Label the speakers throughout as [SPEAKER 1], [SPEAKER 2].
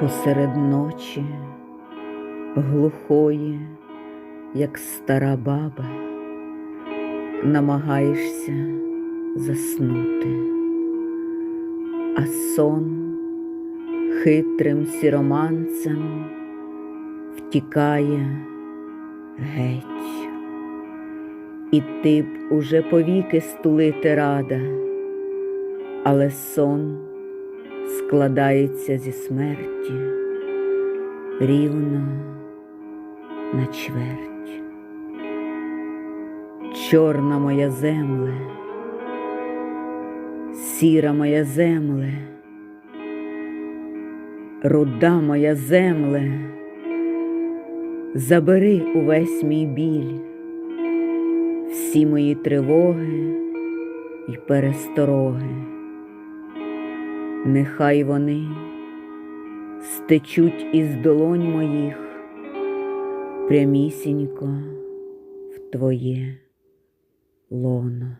[SPEAKER 1] посеред ночі, глухої, як стара баба, намагаєшся заснути, а сон хитрим сіроманцем втікає геть, і ти б уже повіки стулити рада, але сон складається зі смерті рівно на чверть. Чорна моя земле, сіра моя земле, руда моя земле, забери увесь мій біль, всі мої тривоги й перестороги нехай вони стечуть із долонь моїх прямісінько в Твоє лоно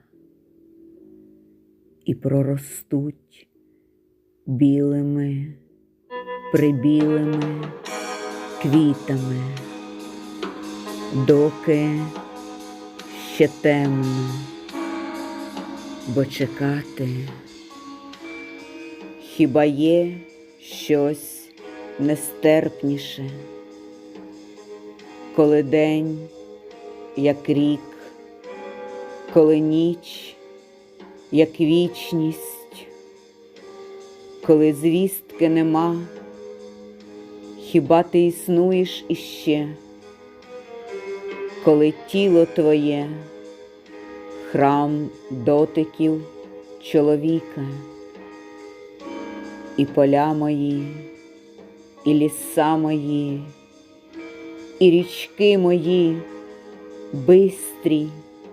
[SPEAKER 1] і проростуть білими, прибілими квітами, доки ще темно, бо чекати. Хіба є щось нестерпніше, коли день, як рік, коли ніч, як вічність, коли звістки нема, хіба ти існуєш іще, коли тіло твоє, храм дотиків чоловіка і поля мої, і ліса мої, і річки мої бистрі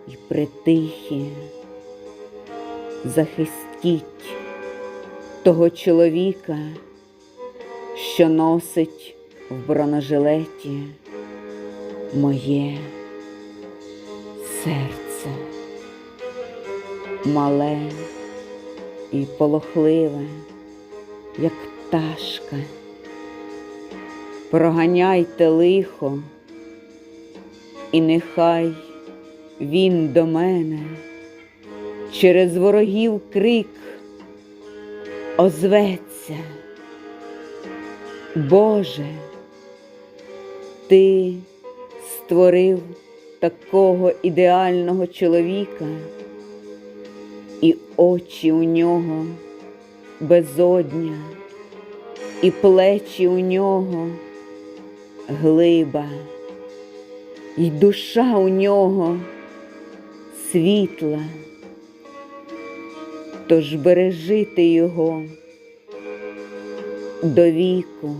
[SPEAKER 1] й притихі, захистіть того чоловіка, що носить в бронежилеті моє серце. Мале і полохливе як пташка. Проганяйте лихо, і нехай він до мене через ворогів крик озветься. Боже, ти створив такого ідеального чоловіка, і очі у нього безодня, і плечі у нього глиба, і душа у нього світла, тож бережи ти його до віку,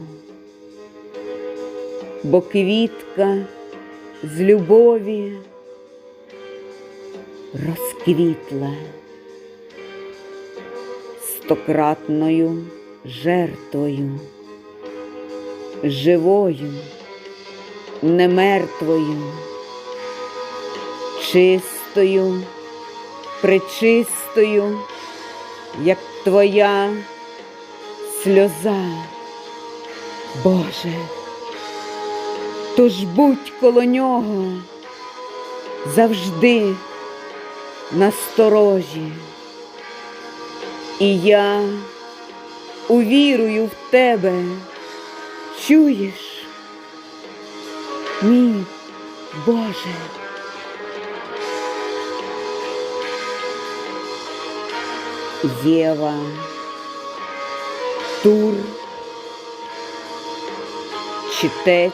[SPEAKER 1] бо квітка з любові розквітла стократною жертвою, живою, не мертвою, чистою, пречистою, як твоя сльоза, Боже, тож будь коло нього завжди насторожі. І я увірую в тебе, чуєш, мій Боже. Єва, Тур, читець,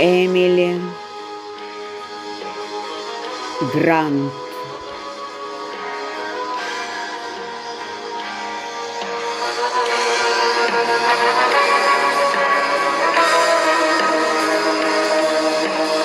[SPEAKER 1] Емілі, Грант.
[SPEAKER 2] Thank you.